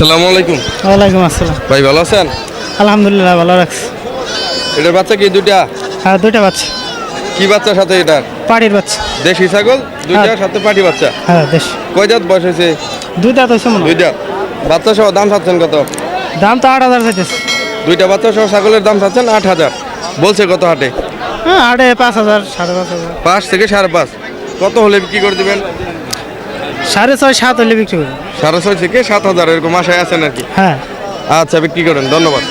সালামু আলাইকুম। ওয়ালাইকুম আসসালাম। ভাই ভালো আছেন? আলহামদুলিল্লাহ ভালো রাখছি এটার বাচ্চা কি দুইটা? হ্যাঁ দুইটা বাচ্চা। কি বাচ্চার সাথে এটা? পাড়ির বাচ্চা। দেশি ছাগল? দুইটার হ্যাঁ। সাথে পাটি বাচ্চা? হ্যাঁ দেশ। কয় জাত বয়স হয়েছে? দুইটা তো হয়েছে মনে। দুইটা। বাচ্চা সহ দাম চাচ্ছেন কত? দাম তো আট হাজার চাইতেছে। দুইটা বাচ্চা সহ ছাগলের দাম চাচ্ছেন আট হাজার। বলছে কত হাটে? হ্যাঁ আটে পাঁচ হাজার সাড়ে পাঁচ হাজার। পাঁচ থেকে সাড়ে পাঁচ। কত হলে বিক্রি করে দিবেন? সাড়ে ছয় সাত হলে বিক্রি করব। সাড়ে ছয় থেকে সাত হাজার এরকম আশায় আছেন আর কি? হ্যাঁ। আচ্ছা বিক্রি করেন ধন্যবাদ।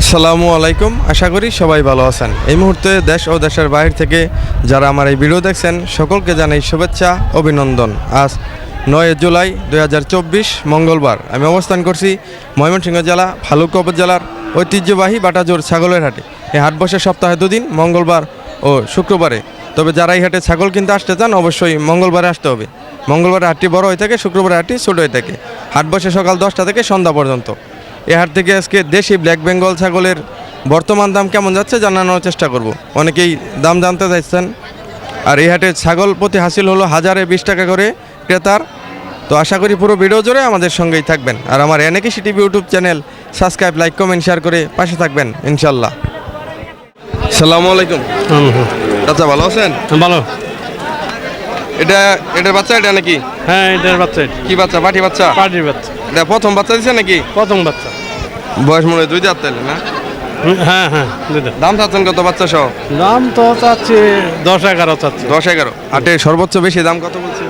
আসসালামু আলাইকুম আশা করি সবাই ভালো আছেন। এই মুহূর্তে দেশ ও দেশের বাইরে থেকে যারা আমার এই ভিডিও দেখছেন সকলকে জানাই শুভেচ্ছা অভিনন্দন। আজ নয় জুলাই দু হাজার চব্বিশ, মঙ্গলবার। আমি অবস্থান করছি ময়মনসিংহ জেলা ভালুকা উপজেলার ঐতিহ্যবাহী বাটাজোর ছাগলের হাটে। এই হাট বসে সপ্তাহে দুদিন, মঙ্গলবার ও শুক্রবারে। তবে যারা এই হাটে ছাগল কিনতে আসতে চান, অবশ্যই মঙ্গলবারে আসতে হবে। মঙ্গলবারে হাটটি বড় হয়ে থাকে, শুক্রবারে হাটটি ছোট হয়ে থাকে। হাট বসে সকাল দশটা থেকে সন্ধ্যা পর্যন্ত। এ হাট থেকে আজকে দেশি ব্ল্যাক বেঙ্গল ছাগলের বর্তমান দাম কেমন যাচ্ছে জানানোর চেষ্টা করব। অনেকেই দাম জানতে চাইছেন। আর এই হাটে ছাগল প্রতি হাসিল হলো হাজারে বিশ টাকা করে ক্রেতার। তো আশা করি পুরো ভিডিও জুড়ে আমাদের সঙ্গেই থাকবেন। আর আমার এনেকি CTV YouTube channel subscribe like comment share করে পাশে থাকবেন ইনশাল্লাহ। সালামু আলাইকুম। আচ্ছা ভালো আছেন? ভালো। এটা এটার বাচ্চা এটা নাকি? হ্যাঁ এটার বাচ্চা কি বাচ্চা? পাটি বাচ্চা? পার্টির বাচ্চা। এটা প্রথম বাচ্চা দিছে নাকি? প্রথম বাচ্চা। বয়স মনে হয় দুই জাত তাইলে না? হ্যাঁ হ্যাঁ দাম চাচ্ছেন কত বাচ্চা সহ? দাম তো চাচ্ছি দশ এগারো চাচ্ছি। দশ এগারো। আটে সর্বোচ্চ বেশি দাম কত বলছে?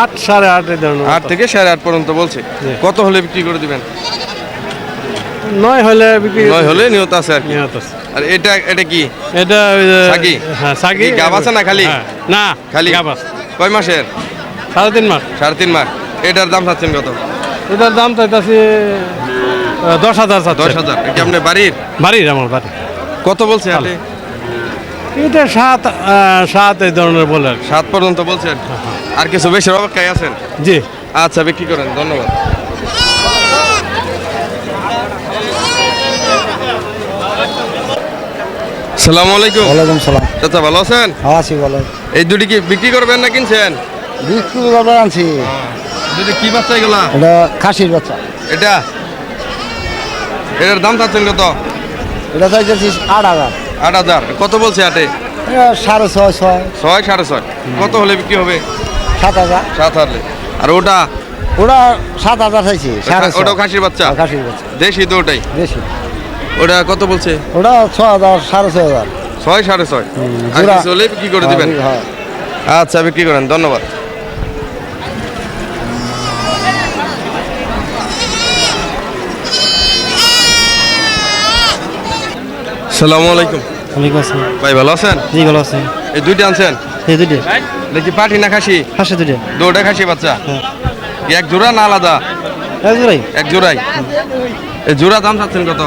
আট সাড়ে আট আট থেকে সাড়ে আট পর্যন্ত বলছে। কত হলে বিক্রি করে দিবেন? নয় হলে বিক্রি নয় হলে নিয়ত আছে আর কি। নিহত আছে। আর এটা এটা কি? এটা সাগি? হ্যাঁ সাগি। কি গাব আছে না খালি? হ্যাঁ, না খালি? গাব কয় মাসের? সাড়ে তিন মাস। সাড়ে তিন মাস। এটার দাম চাচ্ছেন কত? এটার দাম চাইতেছি দশ হাজার দশ হাজার। কি আপনার বাড়ির? বাড়ির আমার বাড়ি। কত বলছে হাটে এটা সাত সাত এই ধরনের বলে সাত পর্যন্ত বলছে আর কিছু বেশি অপেক্ষায় আছেন? জি। আচ্ছা বিক্রি করেন ধন্যবাদ। সালামু আলাইকুম। ওয়ালাইকুম সালাম। চাচা ভালো আছেন? হ্যাঁ আছি বলো এই দুটি কি বিক্রি করবেন না কিনছেন? বিক্রি করবার আনছি। দুটি কি বাচ্চা এগুলা? এটা খাসির বাচ্চা। এটা? এটার দাম চাচ্ছেন কত? এটা চাইতেছি আট হাজার। আট হাজার। কত বলছে আটে সাড়ে ছয় ছয়। ছয় সাড়ে ছয়। কত হলে বিক্রি হবে? সাত হাজার। সাত হাজার। আর ওটা? ওটা সাত হাজার চাইছি ওটাও খাসির বাচ্চা? খাসির বাচ্চা। দেশি তো ওটাই? বেশি ওটা কত বলছে? ওটা ছ হাজার সাড়ে ছয় হাজার। ছয় সাড়ে ছয়। হলে বিক্রি করে দিবেন। হ্যাঁ। আচ্ছা বিক্রি করেন ধন্যবাদ। সালামু আলাইকুম। ওয়ালাইকুম আসসালাম। ভাই ভালো আছেন? জি ভালো আছে। এই দুইটা আনছেন? এই দুটো দেখি পাঠি না খাসি? খাসি দুটো দুটা খাসি বাচ্চা। হ্যাঁ। এক জোড়া না আলাদা? এক জোড়াই? এই জোড়া দাম চাচ্ছেন কত?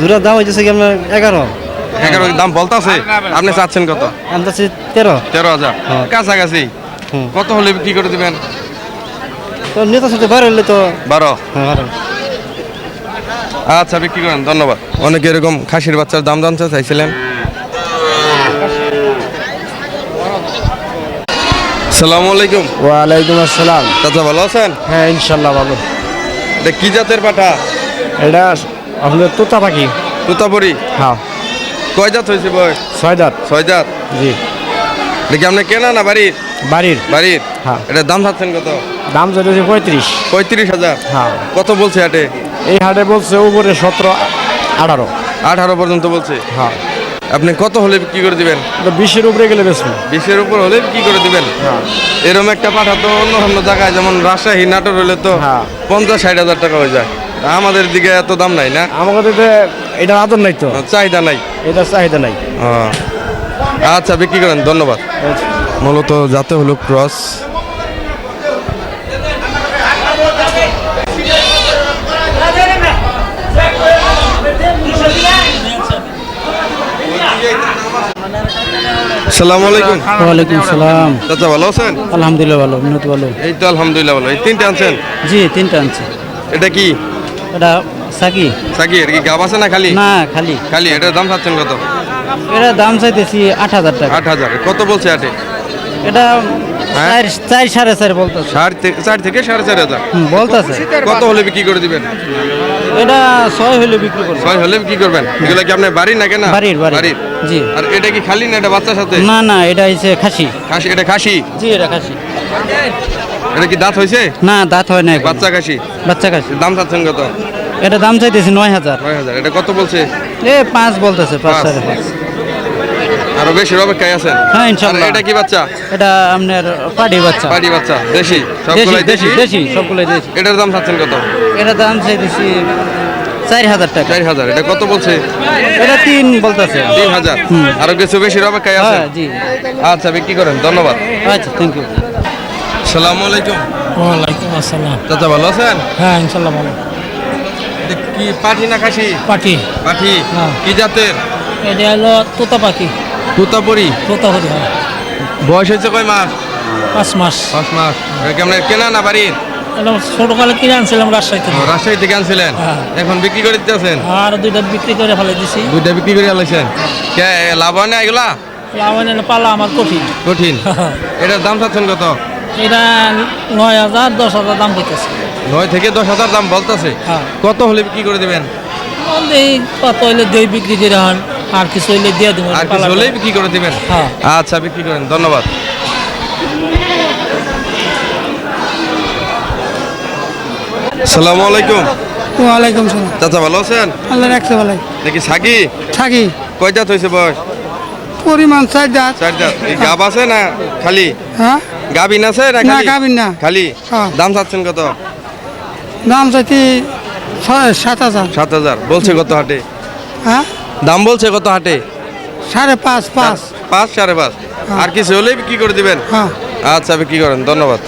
জোড়ার দাম হইতেছে কি আপনার এগারো। এগারো দাম বলতাছে। আপনি চাচ্ছেন কত? আমি চাচ্ছি তেরো। তেরো হাজার। হ্যাঁ। কাছাকাছি। কত হলে বিক্রি করে দিবেন? তো নেতা সাথে বাইরে হলে তো বারো? হ্যাঁ বারো। আচ্ছা বিক্রি করেন। ধন্যবাদ। অনেকে এরকম খাসির বাচ্চার দাম জানতে চাইছিলেন। সালামু আলাইকুম। ওয়ালাইকুম আসসালাম। চাচা ভালো আছেন? হ্যাঁ ইনশাল্লাহ ভালো। এটা কি জাতের পাঠা? এটা আপনার তোতা পাখি। তুতাপুরি হ্যাঁ। কয় জাত হয়েছে বয়স? ছয় দাঁত ছয় জাত? জি। দেখি আপনি কেনা না বাড়ির? বাড়ির। বাড়ির? হ্যাঁ। এটা দাম চাচ্ছেন কত? দাম চলেছে পঁয়ত্রিশ। পঁয়ত্রিশ হাজার। হ্যাঁ। কত বলছে হাটে? এই হাটে বলছে উপরে সতেরো আঠারো। আঠারো পর্যন্ত বলছে। হ্যাঁ। আপনি কত হলে বিক্রি করে দিবেন? বিশের উপরে গেলে বেশ বিশের উপর হলে বিক্রি করে দিবেন? হ্যাঁ। এরকম একটা পাঠা তো অন্য অন্য জায়গায় যেমন রাজশাহী নাটোর হলে তো হ্যাঁ। পঞ্চাশ ষাট হাজার টাকা হয়ে যায়। আমাদের দিকে এত দাম নাই না? কাছে এটা আদর নাই তো। চাহিদা নাই। এটা চাহিদা নাই। আচ্ছা বিক্রি করেন ধন্যবাদ। মূলত যাতে হলো ক্রস। সালাম আলাইকুম। ওয়ালাইকুম সালাম। চাচা ভালো আছেন? আলহামদুলিল্লাহ ভালো মিনত ভালো। এই তো আলহামদুলিল্লাহ ভালো। এই তিনটা আনছেন? জি তিনটা আনছি। এটা কি? এটা সাকি। সাকি এটা কি গাব আছে না খালি? না খালি। খালি এটার দাম চাচ্ছেন কত? এটা দাম চাইতেছি আট হাজার টাকা। আট হাজার। কত বলছে আটে? এটা? চার চার সাড়ে চার বলতেছে। সাড়ে চার থেকে সাড়ে চার হাজার। বলতেছে। কত হলে বিক্রি করে দিবেন? এটা ছয় হলে বিক্রি করব। ছয় হলে বিক্রি করবেন? এগুলো কি আপনার বাড়ির না কেনা? বাড়ির, বাড়ির। জি। আর এটা কি খালি না এটা বাচ্চার সাথে? না না এটা হচ্ছে খাসি। খাসি এটা খাসি? জি এটা খাসি। এটা কি দাঁত হয়েছে না দাঁত হয় না বাচ্চা খাসি? বাচ্চা খাসি। দাম চাচ্ছেন কত? এটা দাম চাইতেছি নয় হাজার। নয় হাজার। এটা কত বলছে? এ পাঁচ বলতেছে পাঁচ। সাড়ে পাঁচ। আরও বেশি অপেক্ষায় আছেন? হ্যাঁ, ইনশাল্লাহ। আর এটা কি বাচ্চা? এটা আপনার পাটি বাচ্চা। পাটি বাচ্চা দেশি? সবগুলাই দেশি দেশি? দেশি সবগুলোই দেশি। এটার দাম চাচ্ছেন কত? এটা দাম চাইতেছি চার হাজার টাকা। চার হাজার এটা কত বলছে? এটা তিন বলতেছে। তিন হাজার। আরও কিছু বেশি অপেক্ষায় হ্যাঁ জি। আচ্ছা বিক্রি করেন ধন্যবাদ। আচ্ছা থ্যাংক ইউ সালামু আলাইকুম। ওয়ালাইকুম আসসালাম। চাচা ভালো আছেন? হ্যাঁ ভালো। কি না খাসি? পাখি পাঠি হ্যাঁ। কি জাতের? এটা হলো তোতা পাখি। তুতাপুরি? তোতা হরি হয়। বয়স হয়েছে কয় মাস? পাঁচ মাস। পাঁচ মাস। এটা কেমন কেনা না বাড়ির? এটা ছোটকালে কিনে আনছিলাম রাজশাহী থেকে রাজশাহী থেকে আনছিলেন? হ্যাঁ। এখন বিক্রি করে দিতেছেন? আর দুইটা বিক্রি করে ফেলে দিছি। দুইটা বিক্রি করে আলাইছেন কে লাভ হয় না এগুলা? লাভবান এনে পালা আমার কঠিন। কঠিন। এটার দাম চাচ্ছেন কত? এটা নয় হাজার দশ হাজার দাম হইতেছে নয় থেকে দশ হাজার দাম বলতেছে। হ্যাঁ। কত হলে বিক্রি করে দেবেন? কত হইলে দই বিক্রি করে হন আর কিছু হইলে দিয়ে দেবো আর কিছু হলেই বিক্রি করে দেবেন? হ্যাঁ। আচ্ছা বিক্রি করেন ধন্যবাদ। সালামু আলাইকুম। ওয়ালাইকুম সালাম। চাচা ভালো আছেন? আল্লাহ রাখছে ভালাই। দেখি সাকি? থাকি কয় জাত হয়েছে বয়স? পরিমাণ চার দাঁত চার জাত। এই গাব আছে না খালি? হ্যাঁ? গাবিন আছে না না গাবিন না। খালি? হ্যাঁ। দাম চাচ্ছেন কত? দাম চাইছি সাত হাজার। সাত হাজার। বলছে কত হাটে? হ্যাঁ? দাম বলছে কত হাটে? সাড়ে পাঁচ পাঁচ। পাঁচ সাড়ে পাঁচ। আর কিছু হলেই বিক্রি করে দিবেন? হ্যাঁ। আচ্ছা বিক্রি করেন ধন্যবাদ।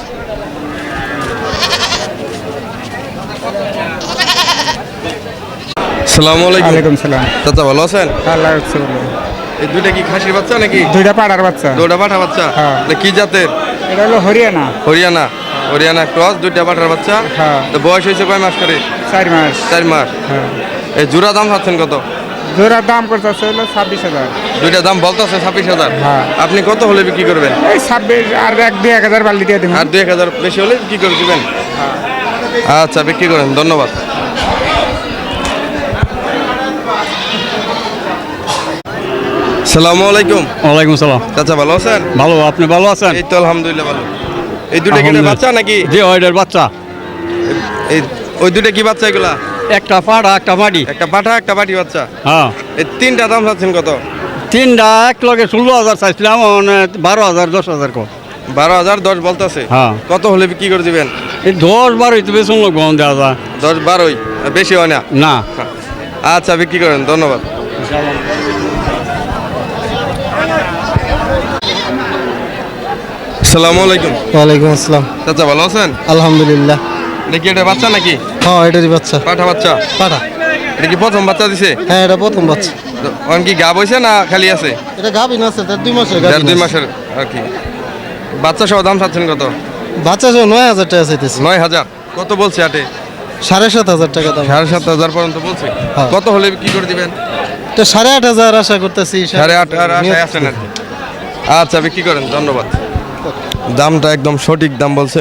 সালামু আলাইকুম। সালাম। চাচা ভালো আছেন? আল্লাহ এই দুইটা কি খাসির বাচ্চা নাকি? দুইটা পাড়ার বাচ্চা। দুইটা পাঠা বাচ্চা? হ্যাঁ। কি জাতের? এটা হলো হরিয়ানা। হরিয়ানা। হরিয়ানা ক্রস দুইটা পাঠার বাচ্চা। হ্যাঁ। তো বয়স হয়েছে কয় মাস করে? চার মাস। চার মাস। হ্যাঁ। এই জোড়া দাম পাচ্ছেন কত? জোড়ার দাম করতেছে হলো ছাব্বিশ হাজার। দুইটা দাম বলতেছে ছাব্বিশ হাজার? হ্যাঁ। আপনি কত হলে বিক্রি করবেন? এই ছাব্বিশ আর এক দুই এক হাজার বাল্টি দিয়ে দেবেন আর দুই এক হাজার বেশি হলে বিক্রি করে দিবেন? আচ্ছা বিক্রি করেন ধন্যবাদ। সালামু আলাইকুম। ওয়ালাইকুম সালাম। চাচা ভালো আছেন? ভালো আপনি ভালো আছেন? এই তো আলহামদুলিল্লাহ ভালো। এই দুটো কি বাচ্চা নাকি? জি ওইটার বাচ্চা। এই ওই দুটো কি বাচ্চা এগুলা? একটা পাড়া একটা মাটি একটা পাঠা একটা পাটি বাচ্চা। হ্যাঁ। এই তিনটা দাম চাচ্ছেন কত? তিনটা এক লগে ষোলো হাজার চাইছিলাম মানে বারো হাজার দশ হাজার কম। বারো হাজার দশ বলতেছে। হ্যাঁ। কত হলে বিক্রি করে দিবেন? এই দশ বারোই তো বেশি লোক গম দেওয়া যায়। দশ বারোই? বেশি হয় না? না। আচ্ছা বিক্রি করেন ধন্যবাদ। আসসালামু আলাইকুম। ওয়ালাইকুম আসসালাম। চাচা ভালো আছেন? আলহামদুলিল্লাহ। দেখি এটা বাচ্চা নাকি? হ্যাঁ এটারই বাচ্চা। পাঠা বাচ্চা? পাঠা। এটা কি প্রথম বাচ্চা দিছে? হ্যাঁ এটা প্রথম বাচ্চা। তো অন কি গাব হয়েছে না খালি আছে? এটা গাভিন আছে তার দুই মাসের দেড় দুই মাসের আর কি। বাচ্চা সহ দাম চাচ্ছেন কত? বাচ্চা সহ নয় হাজার টাকা চাইতেছে। নয় হাজার? কত বলছে আটে? সাড়ে সাত হাজার টাকা দাম। সাড়ে সাত হাজার পর্যন্ত বলছে। হ্যাঁ। কত হলে বিক্রি করে দিবেন? এটা সাড়ে আট হাজার আশা করতেছি। সাড়ে আট আর আশায় আছেন আর কি। আচ্ছা বিক্রি করেন ধন্যবাদ। দামটা একদম সঠিক দাম বলছে।